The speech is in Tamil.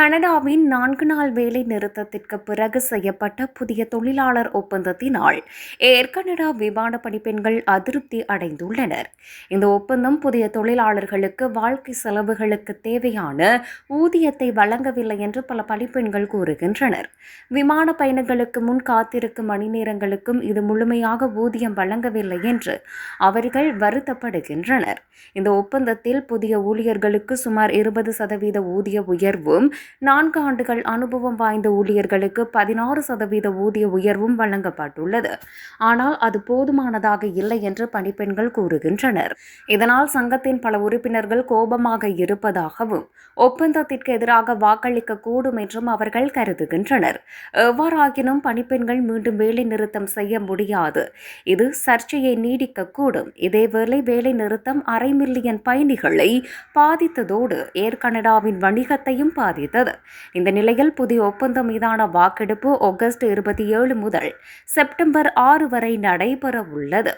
கனடாவின் நான்கு நாள் வேலை நிறுத்தத்திற்கு பிறகு செய்யப்பட்ட புதிய தொழிலாளர் ஒப்பந்தத்தினால் ஏர் கனடா விமான பணிப்பெண்கள் அதிருப்தி அடைந்துள்ளனர். இந்த ஒப்பந்தம் புதிய தொழிலாளர்களுக்கு வாழ்க்கை செலவுகளுக்கு தேவையான ஊதியத்தை வழங்கவில்லை என்று பல பணிப்பெண்கள் கூறுகின்றனர். விமான பயணங்களுக்கு முன் காத்திருக்கும் மணி நேரங்களுக்கும் இது முழுமையாக ஊதியம் வழங்கவில்லை என்று அவர்கள் வருத்தப்படுகின்றனர். இந்த ஒப்பந்தத்தில் புதிய ஊழியர்களுக்கு சுமார் இருபது சதவீத ஊதிய உயர்வும் நான்கு ஆண்டுகள் அனுபவம் வாய்ந்த ஊழியர்களுக்கு பதினாறு சதவீத ஊதிய உயர்வும் வழங்கப்பட்டுள்ளது. ஆனால் அது போதுமானதாக இல்லை என்று பணிப்பெண்கள் கூறுகின்றனர். இதனால் சங்கத்தின் பல உறுப்பினர்கள் கோபமாக இருப்பதாகவும் ஒப்பந்தத்திற்கு எதிராக வாக்களிக்க கூடும் என்றும் அவர்கள் கருதுகின்றனர். எவ்வாறாயினும் பணிப்பெண்கள் மீண்டும் வேலை நிறுத்தம் செய்ய முடியாது. இது சர்ச்சையை நீடிக்கக்கூடும் இதேவேளை வேலை நிறுத்தம் அரை மில்லியன் பயணிகளை பாதித்ததோடு ஏர் கனடாவின் வணிகத்தையும் பாதித்தது. இந்த நிலையில் புதிய ஒப்பந்தம் மீதான வாக்கெடுப்பு ஆகஸ்ட் இருபத்தி ஏழு முதல் செப்டம்பர் ஆறு வரை நடைபெற உள்ளது